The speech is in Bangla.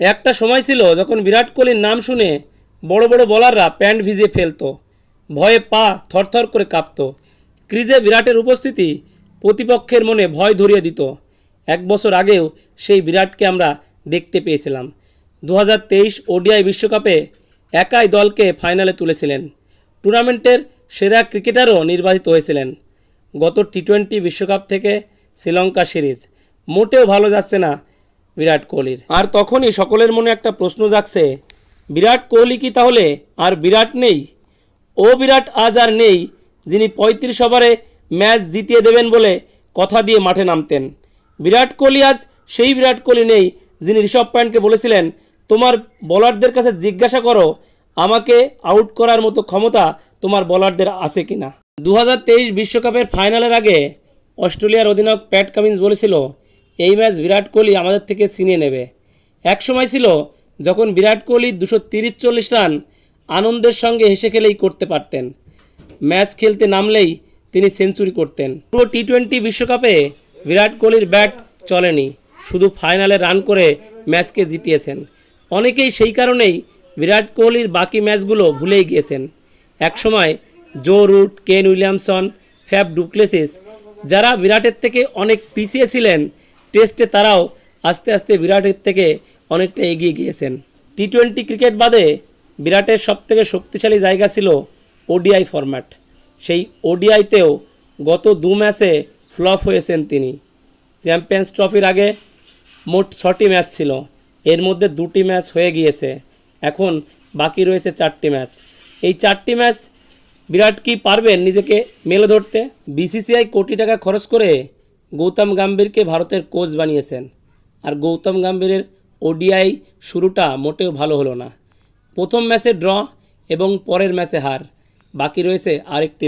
একটা সময় ছিল যখন বিরাট কোহলির নাম শুনে বড় বড় বলাররা প্যান্ট ভিজিয়ে ফেলতো, ভয়ে পা থরথর করে কাঁপতো। ক্রিজে বিরাটের উপস্থিতি প্রতিপক্ষের মনে ভয় ধরিয়ে দিত। এক বছর আগেও সেই বিরাটকে আমরা দেখতে পেয়েছিলাম। দু হাজার তেইশ ওডিআই বিশ্বকাপে একাই দলকে ফাইনালে তুলেছিলেন। টুর্নামেন্টের সেরা ক্রিকেটারও নির্বাচিত হয়েছিলেন। গত টি টোয়েন্টি বিশ্বকাপ থেকে শ্রীলঙ্কা সিরিজ। মোটেও ভালো যাচ্ছে না বিরাট কোহলির। আর তখনই সকলের মনে একটা প্রশ্ন জাগছে, বিরাট কোহলি কি তাহলে আর বিরাট নেই? ও বিরাট আজ আর নেই, যিনি পঁয়ত্রিশ ওভারে ম্যাচ জিতিয়ে দেবেন বলে কথা দিয়ে মাঠে নামতেন। বিরাট কোহলি আজ সেই বিরাট কোহলি নেই, যিনি ঋষভ পয়েন্টকে বলেছিলেন, তোমার বলারদের কাছে জিজ্ঞাসা করো, আমাকে আউট করার মতো ক্ষমতা তোমার বলারদের আছে কিনা? দু বিশ্বকাপের ফাইনালের আগে অস্ট্রেলিয়ার অধিনায়ক প্যাট কামিন্স বলেছিল এই ম্যাচ বিরাট কোহলি আমাদের থেকে ছিনিয়ে নেবে। এক সময় ছিল যখন বিরাট কোহলি দুশো তিরিশ চল্লিশ রান আনন্দের সঙ্গে হেসে খেলেই করতে পারতেন। ম্যাচ খেলতে নামলেই তিনি সেঞ্চুরি করতেন। পুরো টি টোয়েন্টি বিশ্বকাপে বিরাট কোহলির ব্যাট চলেনি, শুধু ফাইনালে রান করে ম্যাচকে জিতিয়েছেন। অনেকেই সেই কারণেই বিরাট কোহলির বাকি ম্যাচগুলো ভুলেই গিয়েছেন। একসময় Joe Root, Kane Williamson, Faf du Plessis যারা বিরাটের থেকে অনেক পিছিয়ে ছিলেন টেস্টে তারাও আস্তে আস্তে বিরাটের থেকে অনেকটা এগিয়ে গিয়েছেন। টি টোয়েন্টি ক্রিকেট বাদে বিরাটের সবথেকে শক্তিশালী জায়গা ছিল ওডিআই ফরম্যাট সেই ওডিআইতেও গত দু ম্যাচে ফ্লপ হয়েছেন তিনি। চ্যাম্পিয়ন্স ট্রফির আগে মোট ছটি ম্যাচ ছিল। এর মধ্যে দুটি ম্যাচ হয়ে গিয়েছে। এখন বাকি রয়েছে চারটি ম্যাচ। এই চারটি ম্যাচ বিরাট কি পারবেন নিজেকে মেলে ধরতে? বিসিসিআই কোটি টাকা খরচ করে গৌতম গাম্ভীরকে ভারতের কোচ বানিয়েছেন। আর গৌতম গাম্ভীরের ওডিআই শুরুটা মোটেও ভালো হলো না। প্রথম ম্যাচে ড্র এবং পরের ম্যাচে হার। বাকি রয়েছে আরেকটি